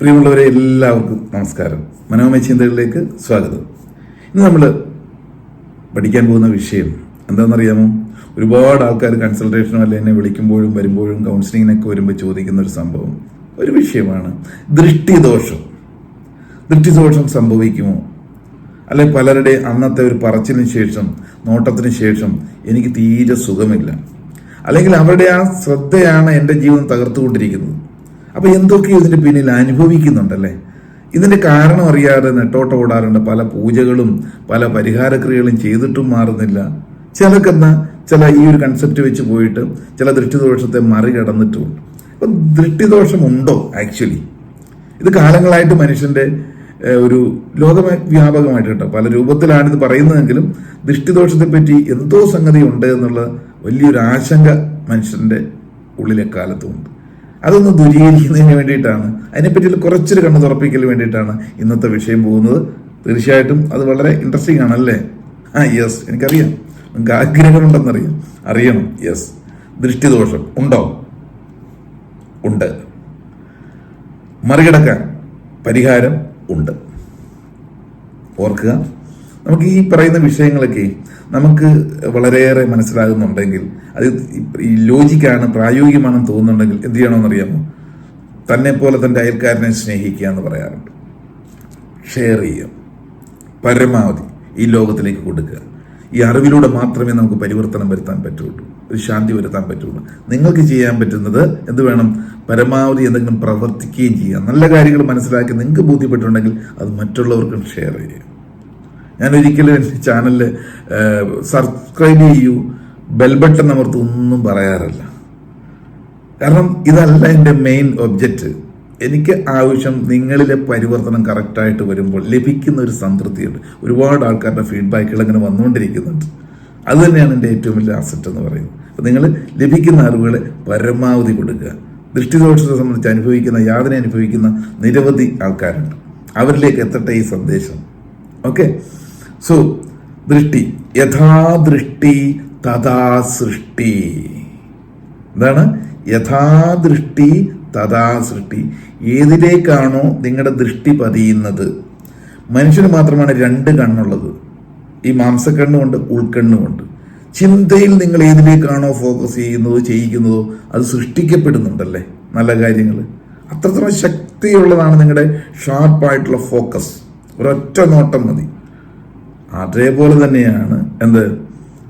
പ്രിയമുള്ളവരെ എല്ലാവർക്കും നമസ്കാരം. മനോമയ ചിന്തകളിലേക്ക് സ്വാഗതം. ഇന്ന് നമ്മൾ പഠിക്കാൻ പോകുന്ന വിഷയം എന്താണെന്നറിയാമോ? ഒരുപാട് ആൾക്കാർ കൺസൾട്ടേഷനോ അല്ലെ എന്നെ വിളിക്കുമ്പോഴും വരുമ്പോഴും കൗൺസിലിങ്ങിനൊക്കെ വരുമ്പോൾ ചോദിക്കുന്ന ഒരു സംഭവം. ഒരു വിഷയമാണ് ദൃഷ്ടിദോഷം. ദൃഷ്ടിദോഷം സംഭവിക്കുമോ? അല്ലെ പലരുടെ അന്നത്തെ ഒരു പറച്ചിലിന് ശേഷം നോട്ടത്തിന് ശേഷം എനിക്ക് തീരെ സുഖമില്ല. അല്ലെങ്കിൽ അവരുടെ ആ ശ്രദ്ധയാണ് എന്റെ ജീവിതം തകർത്തുകൊണ്ടിരിക്കുന്നത്. അപ്പൊ എന്തൊക്കെയോ ഇതിന്റെ പിന്നിൽ അനുഭവിക്കുന്നുണ്ടല്ലേ? ഇതിന്റെ കാരണം അറിയാതെ നെട്ടോട്ടം ഓടാറുണ്ട്. പല പൂജകളും പല പരിഹാരക്രിയകളും ചെയ്തിട്ടും മാറുന്നില്ല. ചിലക്കെന്ന ചില ഈ ഒരു കൺസെപ്റ്റ് വെച്ച് പോയിട്ട് ചില ദൃഷ്ടിദോഷത്തെ മറികടന്നിട്ടുമുണ്ട് അപ്പൊ ദൃഷ്ടിദോഷമുണ്ടോ ആക്ച്വലി ഇത് കാലങ്ങളായിട്ട് മനുഷ്യന്റെ ഒരു ലോകവ്യാപകമായിട്ട് കേട്ടോ. പല രൂപത്തിലാണ് ഇത് പറയുന്നതെങ്കിലും ദൃഷ്ടിദോഷത്തെ പറ്റി എന്തോ സംഗതി ഉണ്ട് എന്നുള്ള വലിയൊരു ആശങ്ക മനുഷ്യന്റെ ഉള്ളിലെ കാലത്തുമുണ്ട് അതൊന്ന് ദുരീകരിക്കുന്നതിന് വേണ്ടിയിട്ടാണ്. അതിനെപ്പറ്റി കുറച്ചൊരു കണ്ണ് തുറപ്പിക്കൽ വേണ്ടിയിട്ടാണ് ഇന്നത്തെ വിഷയം പോകുന്നത്. തീർച്ചയായിട്ടും അത് വളരെ ഇൻട്രസ്റ്റിംഗ് ആണല്ലേ? ആ യെസ് എനിക്കറിയാം. നിങ്ങൾക്ക് ആഗ്രഹമുണ്ടെന്നറിയാം. അറിയണം യെസ് ദൃഷ്ടിദോഷം ഉണ്ടോ? ഉണ്ട്. മറികടക്കാൻ പരിഹാരം ഉണ്ട്. ഓർക്കുക. നമുക്ക് ഈ പറയുന്ന വിഷയങ്ങളൊക്കെ നമുക്ക് വളരെയേറെ മനസ്സിലാകുന്നുണ്ടെങ്കിൽ അത് ഈ ലോജിക്കാണ് പ്രായോഗികമാണെന്ന് തോന്നുന്നുണ്ടെങ്കിൽ എന്ത് ചെയ്യണമെന്നറിയാമോ? തന്നെ പോലെ തന്റെ അയൽക്കാരനെ സ്നേഹിക്കുക എന്ന് പറയാറുണ്ട്. ഷെയർ ചെയ്യുക. പരമാവധി ഈ ലോകത്തിലേക്ക് കൊടുക്കുക. ഈ അറിവിലൂടെ മാത്രമേ നമുക്ക് പരിവർത്തനം വരുത്താൻ പറ്റുള്ളൂ. ഒരു ശാന്തി വരുത്താൻ പറ്റുള്ളൂ. നിങ്ങൾക്ക് ചെയ്യാൻ പറ്റുന്നത് എന്ത് വേണം? പരമാവധി എന്തെങ്കിലും പ്രവർത്തിക്കുകയും ചെയ്യുക. നല്ല കാര്യങ്ങൾ മനസ്സിലാക്കി നിങ്ങൾക്ക് ബോധ്യപ്പെട്ടിട്ടുണ്ടെങ്കിൽ അത് മറ്റുള്ളവർക്കും ഷെയർ ചെയ്യുക. ഞാൻ ഒരിക്കലും എന്റെ ചാനലിൽ സബ്സ്ക്രൈബ് ചെയ്യൂ ബെൽ ബട്ടൺ അമർത്ത് ഒന്നും പറയാറില്ല. കാരണം ഇതല്ല എന്റെ മെയിൻ ഒബ്ജക്റ്റ് എനിക്ക് ആവശ്യം നിങ്ങളിലെ പരിവർത്തനം കറക്റ്റായിട്ട് വരുമ്പോൾ ലഭിക്കുന്ന ഒരു സംതൃപ്തിയുണ്ട്. ഒരുപാട് ആൾക്കാരുടെ ഫീഡ്ബാക്കുകൾ അങ്ങനെ വന്നുകൊണ്ടിരിക്കുന്നുണ്ട്. അത് തന്നെയാണ് എന്റെ ഏറ്റവും വലിയ അസറ്റ് എന്ന് പറയുന്നത്. അപ്പം നിങ്ങൾ ലഭിക്കുന്ന അറിവുകളെ പരമാവധി കൊടുക്കുക. ദൃഷ്ടിദോഷത്തെ സംബന്ധിച്ച് അനുഭവിക്കുന്ന യാതന അനുഭവിക്കുന്ന നിരവധി ആൾക്കാരുണ്ട്. അവരിലേക്ക് എത്തട്ടെ ഈ സന്ദേശം. ഓക്കെ സോ ദൃഷ്ടി. യഥാദൃഷ്ടി തഥാ സൃഷ്ടി. എന്താണ്? യഥാദൃഷ്ടി തഥാ സൃഷ്ടി. ഏതിലേക്കാണോ നിങ്ങളുടെ ദൃഷ്ടി പതിയുന്നത്? മനുഷ്യന് മാത്രമാണ് രണ്ട് കണ്ണുള്ളത്. ഈ മാംസക്കണ്ണുമുണ്ട് ഉൾക്കണ്ണുമുണ്ട്. ചിന്തയിൽ നിങ്ങൾ ഏതിലേക്കാണോ ഫോക്കസ് ചെയ്യുന്നതോ ചെയ്യിക്കുന്നതോ അത് സൃഷ്ടിക്കപ്പെടുന്നുണ്ടല്ലേ? നല്ല കാര്യങ്ങൾ അത്രത്തോളം ശക്തിയുള്ളതാണ് നിങ്ങളുടെ ഷാർപ്പായിട്ടുള്ള ഫോക്കസ് ഒരൊറ്റ നോട്ടം മതി. അതേപോലെ തന്നെയാണ് എന്ത്?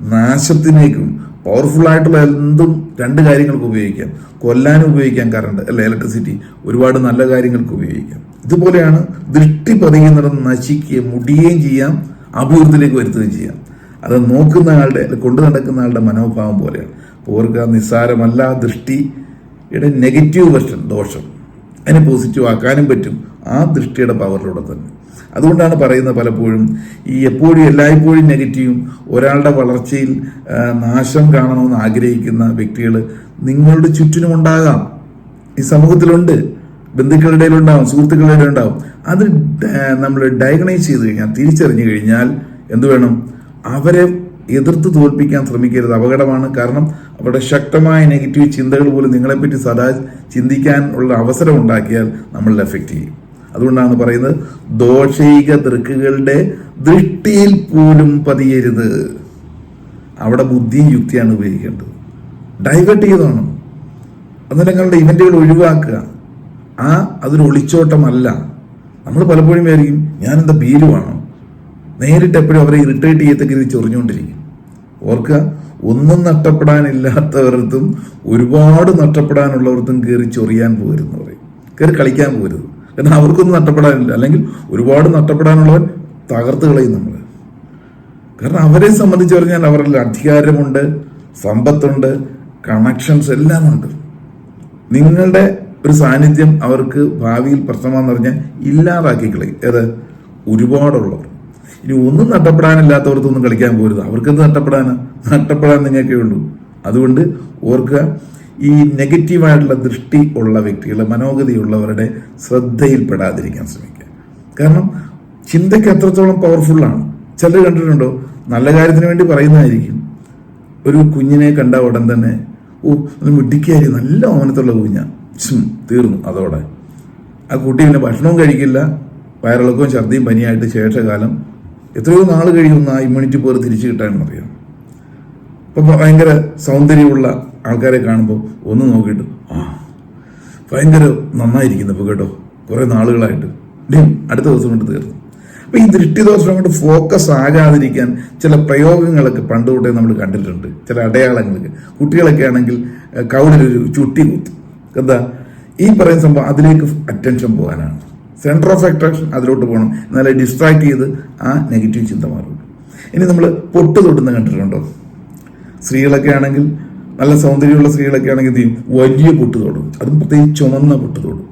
നാശത്തിനേക്കും പവർഫുൾ ആയിട്ടുള്ള എന്തും രണ്ട് കാര്യങ്ങൾക്ക് ഉപയോഗിക്കാം. കൊല്ലാനും ഉപയോഗിക്കാം കറണ്ട് അല്ലെ? ഇലക്ട്രിസിറ്റി ഒരുപാട് നല്ല കാര്യങ്ങൾക്ക് ഉപയോഗിക്കാം. ഇതുപോലെയാണ് ദൃഷ്ടി പതിയുന്നിടം നശിക്കുകയും മുടിയുകയും ചെയ്യാം അഭിവൃദ്ധിയിലേക്ക് വരുത്തുകയും ചെയ്യാം. അത് നോക്കുന്ന ആളുടെ കൊണ്ടു നടക്കുന്ന ആളുടെ മനോഭാവം പോലെയാണ്. പോർക്ക നിസ്സാരമല്ല ദൃഷ്ടിയുടെ നെഗറ്റീവ് വെർഷൻ ദോഷം. അതിനെ പോസിറ്റീവ് ആക്കാനും പറ്റും. ആ ദൃഷ്ടിയുടെ പവറിലൂടെ തന്നെ. അതുകൊണ്ടാണ് പറയുന്നത് പലപ്പോഴും ഈ എപ്പോഴും എല്ലായ്പ്പോഴും നെഗറ്റീവും ഒരാളുടെ വളർച്ചയിൽ നാശം കാണണമെന്ന് ആഗ്രഹിക്കുന്ന വ്യക്തികൾ നിങ്ങളുടെ ചുറ്റിനും ഉണ്ടാകാം. ഈ സമൂഹത്തിലുണ്ട് ബന്ധുക്കളുടെ ഉണ്ടാവും സുഹൃത്തുക്കളുടെ ഉണ്ടാവും അത് നമ്മൾ ഡയഗ്നൈസ് ചെയ്ത് കഴിഞ്ഞാൽ തിരിച്ചറിഞ്ഞു കഴിഞ്ഞാൽ എന്ത് വേണം? അവരെ എതിർത്ത് തോൽപ്പിക്കാൻ ശ്രമിക്കരുത്. അപകടമാണ് കാരണം അവരുടെ ശക്തമായ നെഗറ്റീവ് ചിന്തകൾ പോലും നിങ്ങളെപ്പറ്റി സദാ ചിന്തിക്കാൻ ഉള്ള അവസരം ഉണ്ടാക്കിയാൽ നമ്മളിൽ എഫക്റ്റ് ചെയ്യും. അതുകൊണ്ടാണ് പറയുന്നത് ദോഷൈക ദൃക്കുകളുടെ ദൃഷ്ടിയിൽ പോലും പതിയരുത്. അവിടെ ബുദ്ധിയും യുക്തിയാണ് ഉപയോഗിക്കേണ്ടത്. ഡൈവേർട്ട് ചെയ്തോണം. അന്നേരം നിങ്ങളുടെ ഇവന്റുകൾ ഒഴിവാക്കുക. ആ അതൊരു ഒളിച്ചോട്ടമല്ല. നമ്മൾ പലപ്പോഴും വിചാരിക്കും ഞാനെന്താ ഭീരുവാണോ? നേരിട്ട് എപ്പോഴും അവരെ ഇറിറ്റേറ്റ് ചെയ്യത്തക്ക രീതി ചൊറിഞ്ഞുകൊണ്ടിരിക്കും. ഓർക്കുക ഒന്നും നഷ്ടപ്പെടാനില്ലാത്തവർക്കും ഒരുപാട് നഷ്ടപ്പെടാനുള്ളവർക്കും കയറി ചൊറിയാൻ പോകരുതെന്ന് പറയും. കയറി കളിക്കാൻ പോകരുത് കാരണം അവർക്കൊന്നും നഷ്ടപ്പെടാനില്ല. അല്ലെങ്കിൽ ഒരുപാട് നഷ്ടപ്പെടാനുള്ളവൻ തകർത്ത് കളയും നമ്മൾ. കാരണം അവരെ സംബന്ധിച്ച് പറഞ്ഞാൽ അവരുടെ അധികാരമുണ്ട് സമ്പത്തുണ്ട് കണക്ഷൻസ് എല്ലാം ഉണ്ട്. നിങ്ങളുടെ ഒരു സാന്നിധ്യം അവർക്ക് ഭാവിയിൽ പ്രശ്നമാണെന്ന് പറഞ്ഞാൽ ഇല്ലാതാക്കി കളയും. ഏത്? ഒരുപാടുള്ളവർ. ഇനി ഒന്നും നഷ്ടപ്പെടാനില്ലാത്തവർക്കൊന്നും കളിക്കാൻ പോരുത്. അവർക്കെന്ത് നഷ്ടപ്പെടാനാണ്? നഷ്ടപ്പെടാൻ നിങ്ങൾക്കേ ഉള്ളൂ. അതുകൊണ്ട് ഓർക്കുക ഈ നെഗറ്റീവായിട്ടുള്ള ദൃഷ്ടി ഉള്ള വ്യക്തികൾ മനോഗതിയുള്ളവരുടെ ശ്രദ്ധയിൽപ്പെടാതിരിക്കാൻ ശ്രമിക്കുക. കാരണം ചിന്തയ്ക്ക് എത്രത്തോളം പവർഫുള്ളാണ് ചിലർ കണ്ടിട്ടുണ്ടോ? നല്ല കാര്യത്തിന് വേണ്ടി പറയുന്നതായിരിക്കും. ഒരു കുഞ്ഞിനെ കണ്ട ഉടൻ തന്നെ ഓ അത് മിടിക്കാരി നല്ല ഓമനത്തുള്ള കുഞ്ഞ. തീർന്നു അതോടെ. ആ കുട്ടി പിന്നെ ഭക്ഷണവും കഴിക്കില്ല. വയറിളക്കവും ഛർദിയും പനിയായിട്ട് ശേഷകാലം എത്രയോ നാൾ കഴിയുന്ന ആ ഇമ്മ്യൂണിറ്റി പവർ തിരിച്ചു കിട്ടാനെന്നറിയാം അപ്പം ഭയങ്കര സൗന്ദര്യമുള്ള ആൾക്കാരെ കാണുമ്പോൾ ഒന്ന് നോക്കിയിട്ട് ആ ഭയങ്കര നന്നായിരിക്കുന്നു ഇപ്പോൾ കേട്ടോ. കുറേ നാളുകളായിട്ട്. ഡി അടുത്ത ദിവസം കൊണ്ട് തീർന്നു. അപ്പോൾ ഈ ദൃഷ്ടിദോഷം കൊണ്ട് ഫോക്കസ് ആകാതിരിക്കാൻ ചില പ്രയോഗങ്ങളൊക്കെ പണ്ട് തൊട്ടേ നമ്മൾ കണ്ടിട്ടുണ്ട്. ചില അടയാളങ്ങൾക്ക് കുട്ടികളൊക്കെ ആണെങ്കിൽ കൗളിലൊരു ചുട്ടി കുത്തും. എന്താ? ഈ പറയുന്ന സംഭവം അതിലേക്ക് അറ്റൻഷൻ പോകാനാണ്. സെന്റർ ഓഫ് അട്രാക്ഷൻ അതിലോട്ട് പോകണം. എന്നാലേ ഡിസ്ട്രാക്ട് ചെയ്ത് ആ നെഗറ്റീവ് ചിന്ത മാറും ഇനി നമ്മൾ പൊട്ട് തൊട്ടുന്ന കണ്ടിട്ടുണ്ടോ? സ്ത്രീകളൊക്കെ ആണെങ്കിൽ നല്ല സൗന്ദര്യമുള്ള സ്ത്രീകളൊക്കെ ആണെങ്കിൽ എന്ത് ചെയ്യും? വലിയ പൊട്ട് തൊടും. അതും പ്രത്യേകിച്ച് ചുമന്ന പൊട്ട് തൊടും.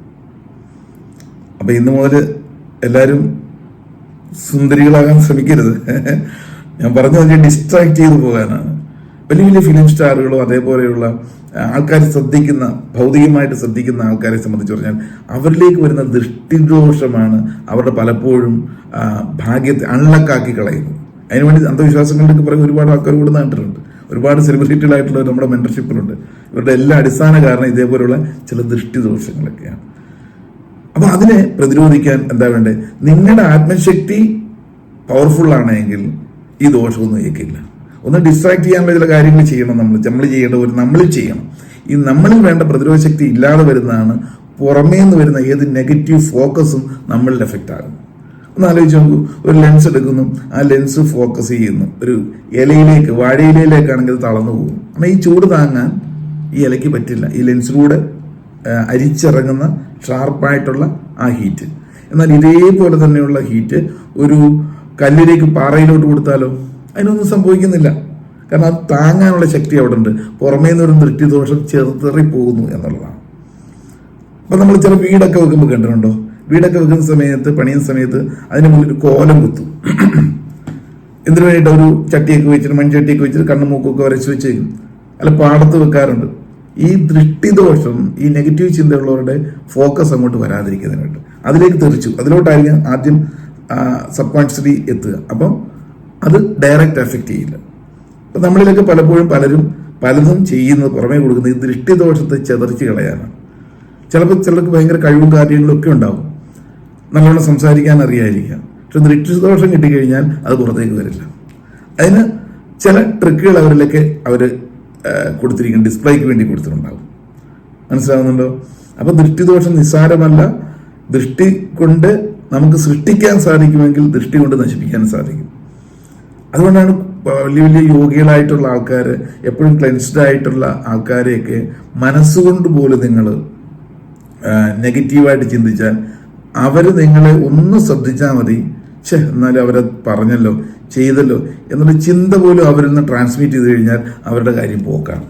അപ്പൊ ഇന്ന് മുതൽ എല്ലാവരും സുന്ദരികളാകാൻ ശ്രമിക്കരുത്. ഞാൻ പറഞ്ഞു അതിനെ ഡിസ്ട്രാക്ട് ചെയ്തു പോകാനാണ്. വലിയ വലിയ ഫിലിം സ്റ്റാറുകളും അതേപോലെയുള്ള ആൾക്കാർ ശ്രദ്ധിക്കുന്ന ഭൗതികമായിട്ട് ശ്രദ്ധിക്കുന്ന ആൾക്കാരെ സംബന്ധിച്ച് പറഞ്ഞാൽ അവരിലേക്ക് വരുന്ന ദൃഷ്ടിദോഷമാണ് അവരുടെ പലപ്പോഴും ഭാഗ്യത്തെ അൺലക്കാക്കി കളയുന്നത്. അതിനുവേണ്ടി അന്ധവിശ്വാസങ്ങളുടെ പുറകെ ഒരുപാട് ആൾക്കാർ കൂടുന്ന കണ്ടിട്ടുണ്ട്. ഒരുപാട് സെലിബ്രിറ്റികളായിട്ടുള്ള നമ്മുടെ മെന്റർഷിപ്പിലുണ്ട് ഇവരുടെ എല്ലാ അടിസ്ഥാന കാരണം ഇതേപോലെയുള്ള ചില ദൃഷ്ടി ദോഷങ്ങളൊക്കെയാണ് അപ്പോൾ അതിനെ പ്രതിരോധിക്കാൻ എന്താ വേണ്ടേ? നിങ്ങളുടെ ആത്മശക്തി പവർഫുൾ ആണെങ്കിൽ ഈ ദോഷമൊന്നും ഏക്കില്ല ഒന്ന് ഡിസ്ട്രാക്ട് ചെയ്യാനുള്ള ചില കാര്യങ്ങൾ ചെയ്യണം നമ്മൾ. നമ്മൾ ചെയ്യേണ്ട ഒരു നമ്മളിൽ ചെയ്യണം. ഈ നമ്മളിൽ വേണ്ട പ്രതിരോധ ശക്തി ഇല്ലാതെ വരുന്നതാണ് പുറമേ നിന്ന് വരുന്ന ഏത് നെഗറ്റീവ് ഫോക്കസും നമ്മളിൽ എഫക്റ്റ് ആകും ഒന്ന് ആലോചിച്ച് നോക്കൂ. ഒരു ലെൻസ് എടുക്കുന്നു. ആ ലെൻസ് ഫോക്കസ് ചെയ്യുന്നു. ഒരു ഇലയിലേക്ക് വാഴയിലയിലേക്കാണെങ്കിൽ തളർന്നു പോകും. കാരണം ഈ ചൂട് താങ്ങാൻ ഈ ഇലയ്ക്ക് പറ്റില്ല. ഈ ലെൻസിലൂടെ അരിച്ചിറങ്ങുന്ന ഷാർപ്പായിട്ടുള്ള ആ ഹീറ്റ് എന്നാൽ ഇതേപോലെ തന്നെയുള്ള ഹീറ്റ് ഒരു കല്ലിലേക്ക് പാറയിലോട്ട് കൊടുത്താലോ അതിനൊന്നും സംഭവിക്കുന്നില്ല. കാരണം അത് താങ്ങാനുള്ള ശക്തി അവിടെ ഉണ്ട് പുറമേ നിന്ന് ഒരു ദൃഷ്ടിദോഷം ചെറുതെറി പോകുന്നു എന്നുള്ളതാണ്. അപ്പൊ നമ്മൾ ചില വീടൊക്കെ വെക്കുമ്പോൾ കണ്ടിട്ടുണ്ടോ? വീടൊക്കെ വെക്കുന്ന സമയത്ത് പണിയുന്ന സമയത്ത് അതിന് മുന്നിൽ കോലം കുത്തും. എന്തിനു വേണ്ടിയിട്ട് ഒരു ചട്ടിയൊക്കെ വെച്ചിട്ട് മൺചട്ടിയൊക്കെ വെച്ചിട്ട് കണ്ണും മൂക്കൊക്കെ വരച്ച് വെച്ചേക്കും. അല്ല പാടത്ത് വെക്കാറുണ്ട്. ഈ ദൃഷ്ടിദോഷം ഈ നെഗറ്റീവ് ചിന്തയുള്ളവരുടെ ഫോക്കസ് അങ്ങോട്ട് വരാതിരിക്കുന്നതിനായിട്ട്. അതിലേക്ക് തെറിച്ചു. അതിലോട്ടായിരിക്കും ആദ്യം സബ് കോൺഷ്യസ്ലി എത്തുക. അപ്പം അത് ഡയറക്റ്റ് എഫക്റ്റ് ചെയ്യില്ല. അപ്പൊ നമ്മളിലൊക്കെ പലപ്പോഴും പലരും പലതും ചെയ്യുന്നത് പുറമേ കൊടുക്കുന്നത് ഈ ദൃഷ്ടിദോഷത്തെ ചെതറിച്ച് കളയാനാണ്. ചിലപ്പോൾ ചിലർക്ക് ഭയങ്കര കഴിവും കാര്യങ്ങളും ഒക്കെ ഉണ്ടാവും. നല്ലോണം സംസാരിക്കാൻ അറിയാതിരിക്കാം പക്ഷെ ദൃഷ്ടിദോഷം കിട്ടിക്കഴിഞ്ഞാൽ അത് പുറത്തേക്ക് വരില്ല. അതിന് ചില ട്രിക്കുകൾ അവരിലൊക്കെ അവർ കൊടുത്തിരിക്കും ഡിസ്പ്ലേക്ക് വേണ്ടി കൊടുത്തിട്ടുണ്ടാകും മനസ്സിലാവുന്നുണ്ടോ? അപ്പൊ ദൃഷ്ടിദോഷം നിസ്സാരമല്ല. ദൃഷ്ടി കൊണ്ട് നമുക്ക് സൃഷ്ടിക്കാൻ സാധിക്കുമെങ്കിൽ ദൃഷ്ടി കൊണ്ട് നശിപ്പിക്കാൻ സാധിക്കും. അതുകൊണ്ടാണ് വലിയ വലിയ യോഗികളായിട്ടുള്ള ആൾക്കാർ എപ്പോഴും ക്ലെൻസ്ഡ് ആയിട്ടുള്ള ആൾക്കാരെയൊക്കെ മനസ്സുകൊണ്ട് പോലും നിങ്ങൾ നെഗറ്റീവായിട്ട് ചിന്തിച്ചാൽ അവർ നിങ്ങളെ ഒന്ന് ശ്രദ്ധിച്ചാൽ മതി. ഛേ എന്നാലും അവരെ പറഞ്ഞല്ലോ ചെയ്തല്ലോ എന്നുള്ള ചിന്ത പോലും അവരിൽ നിന്ന് ട്രാൻസ്മിറ്റ് ചെയ്ത് കഴിഞ്ഞാൽ അവരുടെ കാര്യം പോക്കാണ്.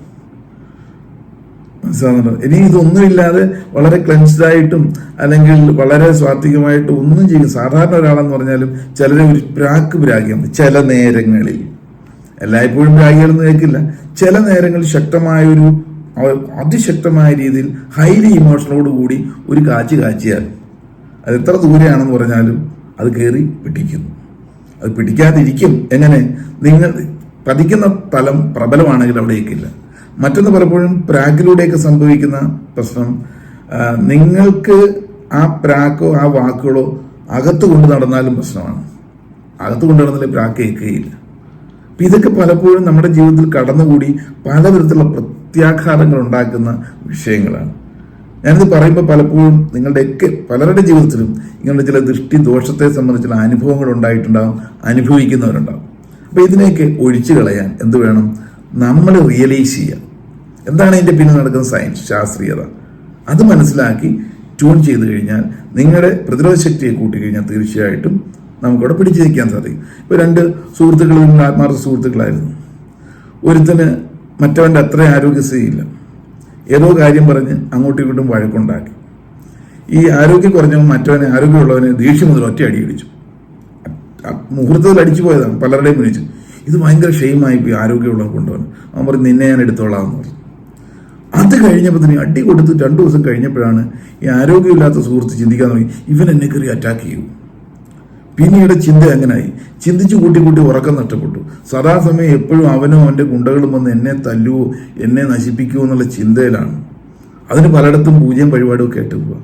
മനസ്സിലാകുന്നുണ്ടോ ഇനി ഇതൊന്നുമില്ലാതെ വളരെ ക്ലൻസ്ഡായിട്ടും അല്ലെങ്കിൽ വളരെ സ്വാത്വികമായിട്ടും ഒന്നും ചെയ്യും. സാധാരണ ഒരാളെന്ന് പറഞ്ഞാലും ചിലരെ ഒരു പ്രാക്ക് പ്രാഗ്യം ചില നേരങ്ങളിൽ. എല്ലായ്പ്പോഴും പ്രാഗികളൊന്നും കേൾക്കില്ല. ചില നേരങ്ങളിൽ ശക്തമായൊരു അതിശക്തമായ രീതിയിൽ ഹൈലി ഇമോഷനോട് കൂടി ഒരു കാച്ച് കാച്ചിയാൽ അത് എത്ര ദൂരെയാണെന്ന് പറഞ്ഞാലും അത് കയറി പിടിക്കുന്നു. അത് പിടിക്കാതിരിക്കും. എങ്ങനെ? നിങ്ങൾ പതിക്കുന്ന തലം പ്രബലമാണെങ്കിൽ അവിടേക്കില്ല. മറ്റൊന്ന് പലപ്പോഴും പ്രാക്കിലൂടെയൊക്കെ സംഭവിക്കുന്ന പ്രശ്നം നിങ്ങൾക്ക് ആ പ്രാക്കോ ആ വാക്കുകളോ അകത്ത് കൊണ്ട് നടന്നാലും പ്രശ്നമാണ്. അകത്ത് കൊണ്ട് നടന്നാലും പ്രാക്ക് കേൾക്കുകയില്ല. അപ്പൊ ഇതൊക്കെ പലപ്പോഴും നമ്മുടെ ജീവിതത്തിൽ കടന്നുകൂടി പലതരത്തിലുള്ള പ്രത്യാഘാതങ്ങൾ ഉണ്ടാക്കുന്ന വിഷയങ്ങളാണ്. ഞാനിത് പറയുമ്പോൾ പലപ്പോഴും നിങ്ങളുടെയൊക്കെ പലരുടെ ജീവിതത്തിലും ഇങ്ങനെയുള്ള ചില ദൃഷ്ടി ദോഷത്തെ സംബന്ധിച്ച അനുഭവങ്ങൾ ഉണ്ടായിട്ടുണ്ടാകും അനുഭവിക്കുന്നവരുണ്ടാകും അപ്പോൾ ഇതിനെയൊക്കെ ഒഴിച്ചു കളയാൻ എന്ത് വേണം? നമ്മൾ റിയലൈസ് ചെയ്യുക എന്താണ് ഇതിന്റെ പിന്നിൽ നടക്കുന്ന സയൻസ്? ശാസ്ത്രീയത. അത് മനസ്സിലാക്കി ട്യൂൺ ചെയ്ത് കഴിഞ്ഞാൽ നിങ്ങളുടെ പ്രതിരോധ ശക്തിയെ കൂട്ടി കഴിഞ്ഞാൽ തീർച്ചയായിട്ടും നമുക്കവിടെ പിടിച്ചു നിൽക്കാൻ സാധിക്കും. ഇപ്പോൾ രണ്ട് സുഹൃത്തുക്കൾ ആത്മാർത്ഥ സുഹൃത്തുക്കളായിരുന്നു. ഒരുത്തന് മറ്റവന്റെ അത്ര ആരോഗ്യസ്ഥിതിയില്ല. ഏതോ കാര്യം പറഞ്ഞ് അങ്ങോട്ടും ഇങ്ങോട്ടും വഴക്കുണ്ടാക്കി. ഈ ആരോഗ്യം കുറഞ്ഞവൻ മറ്റവനെ ആരോഗ്യമുള്ളവനെ ദേഷ്യം മുതൽ ഒറ്റ അടി അടിച്ചു മുഹൂർത്തത്തിൽ അടിച്ചു പോയതാണ് പലരുടെയും വിളിച്ചു. ഇത് ഭയങ്കര ഷെയിമായി പോയി ആരോഗ്യമുള്ളവൻ കൊണ്ടുവന്നു. അവൻ പറഞ്ഞു നിന്നെ ഞാൻ എടുത്തോളാം എന്ന് പറഞ്ഞു. അത് കഴിഞ്ഞപ്പോൾ തന്നെ അടി കൊടുത്ത് രണ്ടു ദിവസം കഴിഞ്ഞപ്പോഴാണ് ഈ ആരോഗ്യമില്ലാത്ത സുഹൃത്ത് ചിന്തിക്കാൻ തുടങ്ങി. ഇവൻ എന്നെ കയറി അറ്റാക്ക് ചെയ്യൂ. പിന്നീട് ചിന്ത അങ്ങനായി ചിന്തിച്ചു കൂട്ടി കൂട്ടി ഉറക്കം നഷ്ടപ്പെട്ടു. സദാസമയം എപ്പോഴും അവനും അവന്റെ ഗുണ്ടകളും വന്ന് എന്നെ തല്ലുവോ എന്നെ നശിപ്പിക്കുമോ എന്നുള്ള ചിന്തയിലാണ്. അതിന് പലയിടത്തും പൂജ്യം വഴിപാടും കേട്ട് പോവുക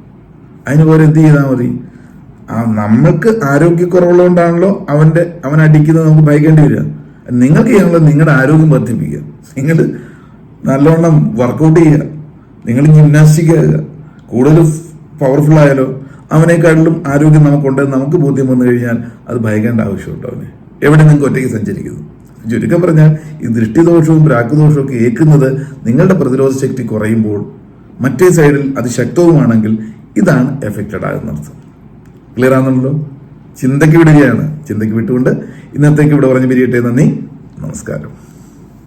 അതിന് പോലെ എന്ത് ചെയ്താൽ മതി? ആ നമ്മൾക്ക് ആരോഗ്യക്കുറവുള്ളതുകൊണ്ടാണല്ലോ അവന്റെ അവൻ അടിക്കുന്നത് നമുക്ക് ഭയക്കേണ്ടി വരിക. നിങ്ങൾക്ക് ചെയ്യാനുള്ളത് നിങ്ങളുടെ ആരോഗ്യം വർദ്ധിപ്പിക്കുക. നിങ്ങൾ നല്ലോണം വർക്കൗട്ട് ചെയ്യുക. നിങ്ങൾ ജിംനാസ്റ്റിക് ആകുക. കൂടുതൽ പവർഫുൾ ആയാലോ? അവനേക്കാട്ടിലും ആരോഗ്യം നമുക്കുണ്ടെന്ന് നമുക്ക് ബോധ്യം വന്നു കഴിഞ്ഞാൽ അത് ഭയക്കേണ്ട ആവശ്യമുണ്ടോ അവന്? എവിടെ നിങ്ങൾക്ക് ഒറ്റയ്ക്ക് സഞ്ചരിക്കുന്നു? ചുരുക്കം പറഞ്ഞാൽ ഈ ദൃഷ്ടിദോഷവും പ്രാക്കുദോഷവും ഒക്കെ ഏൽക്കുന്നത് നിങ്ങളുടെ പ്രതിരോധ ശക്തി കുറയുമ്പോൾ മറ്റേ സൈഡിൽ അത് ശക്തവുമാണെങ്കിൽ ഇതാണ് എഫക്റ്റഡ് ആകുന്നർത്ഥം ക്ലിയർ ആണെന്നല്ലോ ചിന്തയ്ക്ക് വിടുകയാണ്. ചിന്തയ്ക്ക് വിട്ടുകൊണ്ട് ഇന്നത്തേക്ക് ഇവിടെ പറഞ്ഞു പിരിയട്ടെ നന്ദി. നമസ്കാരം.